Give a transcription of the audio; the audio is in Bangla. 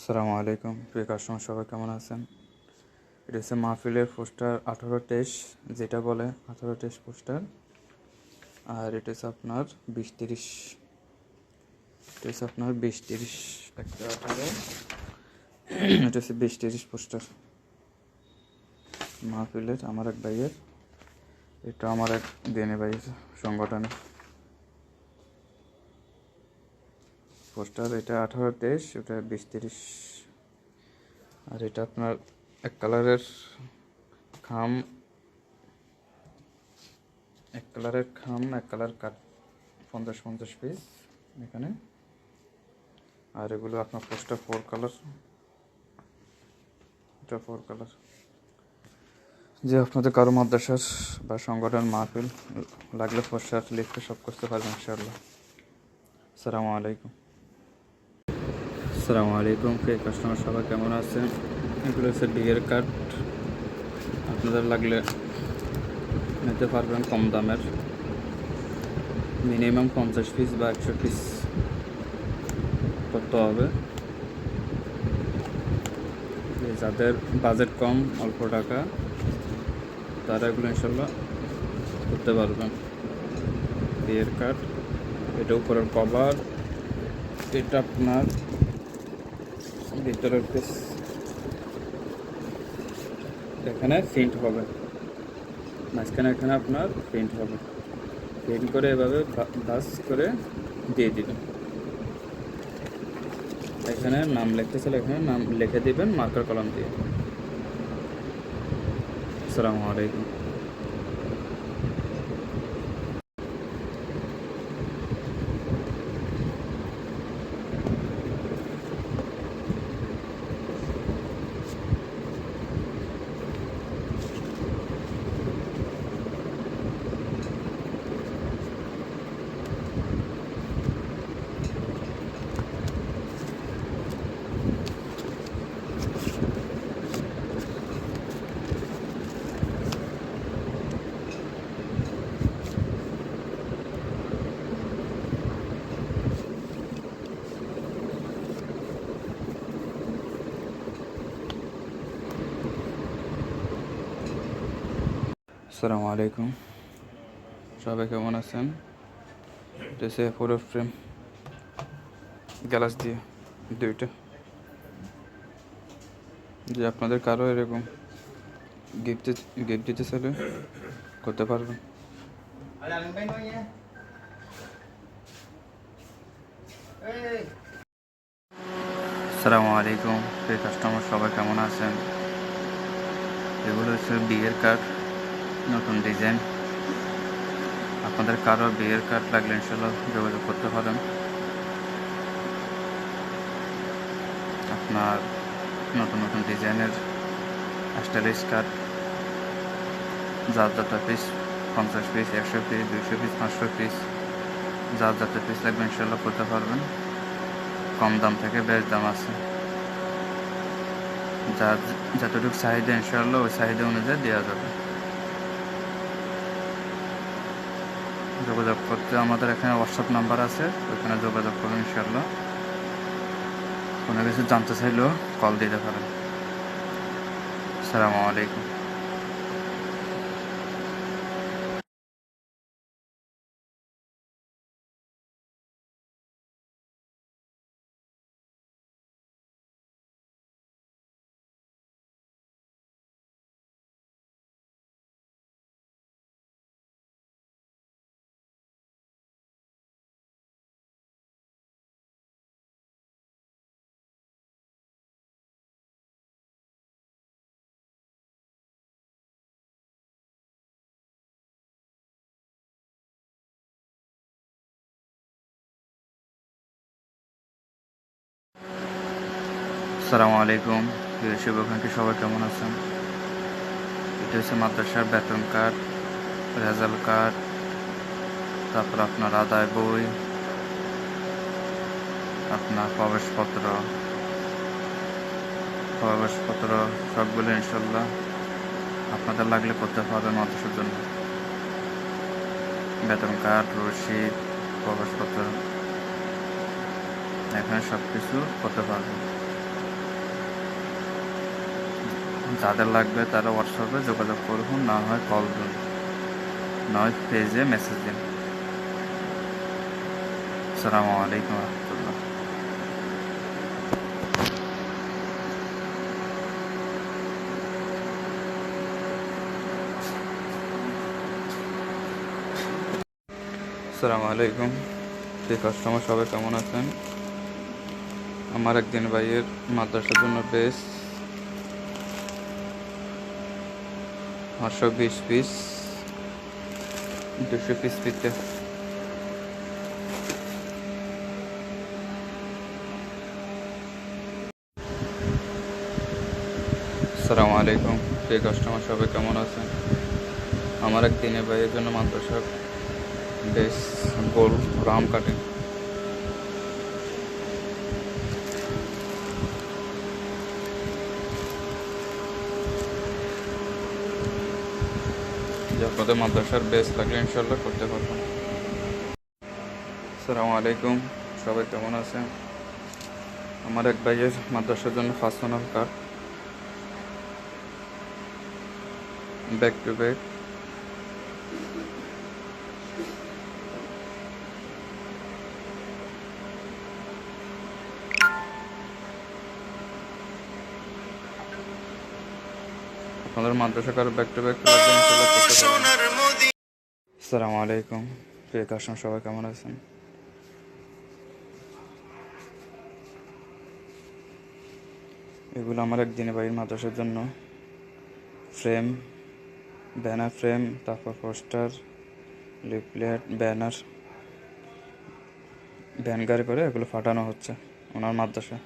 আসসালামু আলাইকুম। প্রিয় কাস্টমার সবাই কেমন আছেন? এটা হচ্ছে মাহফিলের পোস্টার আঠারো টেস যেটা বলে আঠারো টেস পোস্টার। আর এটা হচ্ছে আপনার বিশ তিরিশ। এটা হচ্ছে আপনার বিশ তিরিশ একটা আঠারো। এটা হচ্ছে বিশ তিরিশ পোস্টার। মাহফিলের আমার এক ভাইয়ের, এটা আমার এক দেনে ভাইয়ের সংগঠনের। পোস্টার, এটা আঠারো তেইশ, ওটা বিশ তিরিশ। আর এটা আপনার এক কালারের খাম, এক কালারের খাম, এক কালার কাট পঞ্চাশ পঞ্চাশ পিস এখানে। আর এগুলো আপনার পোস্টার ফোর কালার এটা ফোর কালার যে আপনাদের কারও মাদ্রাসার বা সংগঠন মাহফিল লাগলে পোস্টার লিখতে সব করতে পারবেন ইনশাআল্লাহ। আসসালামু আলাইকুম। আসসালামু আলাইকুম। প্রিয় কাস্টমার সবাই কেমন আছেন? এগুলো হচ্ছে বিয়ের কার্ড আপনাদের লাগলে নিতে পারবেন কম দামের। মিনিমাম পঞ্চাশ পিস বা একশো পিস করতে হবে। যাদের বাজেট কম, অল্প টাকা, তারা এগুলো ইনশাল্লাহ করতে পারবেন। বিয়ের কার্ড এটা উপরের কভার এটা আপনার ভিতরের পিস এখানে প্রিন্ট হবে। মাঝখানে এখানে আপনার প্রিন্ট হবে। প্রিন্ট করে এভাবে বাস করে দিয়ে দিবেন। এখানে নাম লিখতে চাইলে এখানে নাম লিখে দিবেন মার্কার কলম দিয়ে। আসসালামু আলাইকুম। আসসালামু আলাইকুম। সবাই কেমন আছেন? হচ্ছে ফোটো ফ্রেম গ্লাস দিয়ে, দুইটা। যে আপনাদের কারও এরকম গিফট গিফট দিতে চাইলে করতে পারবেন। আসসালামু আলাইকুম, প্রিয় কাস্টমার সবাই কেমন আছেন? এগুলো হচ্ছে বিয়ের কার্ড নতুন ডিজাইন। আপনাদের কারও বিয়ের কার্ড লাগলে ইনশাল্লাহ যোগাযোগ করতে পারেন। আপনার নতুন নতুন ডিজাইনের স্টাইলিশ কার্ড, যার যাত্রা পিস পঞ্চাশ পিস একশো পিস দুইশো পিস পাঁচশো পিস যার যাত্রা পিস লাগবে ইনশাল্লাহ করতে পারবেন। কম দাম থেকে বেশ দাম আছে। যার যতটুকু চাহিদা ইনশাল্লাহ ওই চাহিদা অনুযায়ী দেওয়া যাবে। যোগাযোগ করতে আমাদের এখানে হোয়াটসঅ্যাপ নাম্বার আছে, ওইখানে যোগাযোগ করুন ইনশাল্লাহ কোনো কিছু জানতে চাইলেও কল দিতে পারেন। আসসালামু আলাইকুম। আসসালামু আলাইকুম। প্রিয় শুভাকাঙ্ক্ষী, সবাই কেমন আছেন? এটা হচ্ছে মাদ্রাসার বেতন কার্ড, রেজাল্ট কার্ড, তারপর আপনার আদায় বই, আপনার প্রবেশপত্র প্রবেশপত্র, সবগুলো ইনশাল্লাহ আপনাদের লাগলে করতে পারবেন মাদ্রাসার জন্য। বেতন কার্ড, রসিদ, প্রবেশপত্র, এখানে সব কিছু করতে পারবেন। যাদের লাগবে তারা হোয়াটসঅ্যাপে যোগাযোগ করুন, না হয় কল দিন নয় পেজে মেসেজ দিন। আসসালামু আলাইকুম আসসালামু আলাইকুম। যে কাস্টমার, সবাই কেমন আছেন? আমার একদিন ভাইয়ের মাদ্রাসার জন্য বেশ পাঁচশো বিশ পিস দুশো পিস পিতে আসসালামু আলাইকুম সেই কাস্টমার সবাই কেমন আছেন? আমার এক দিনে ভাইয়ের জন্য মাদ্রাসা বেশ গোল রাম কাটিং যে আপনাদের মাদ্রাসার বেস লাগলে ইনশাল্লাহ করতে পারব। আসসালামু আলাইকুম, সবাই কেমন আছেন? আমার এক ভাইয়ের মাদ্রাসার জন্য personal card back to back আপনাদের মাদ্রাসা কারও ব্যাক টু ব্যাক আসসালামু আলাইকুম। প্রিয় কাস্টমার সবাই কেমন আছেন? এগুলো আমার একদিনে বাড়ির মাদ্রাসার জন্য। ফ্রেম ব্যানার ফ্রেম তারপর পোস্টার লিফলেট ব্যানার ব্যান গাড়ি করে এগুলো ফাটানো হচ্ছে ওনার মাদ্রাসায়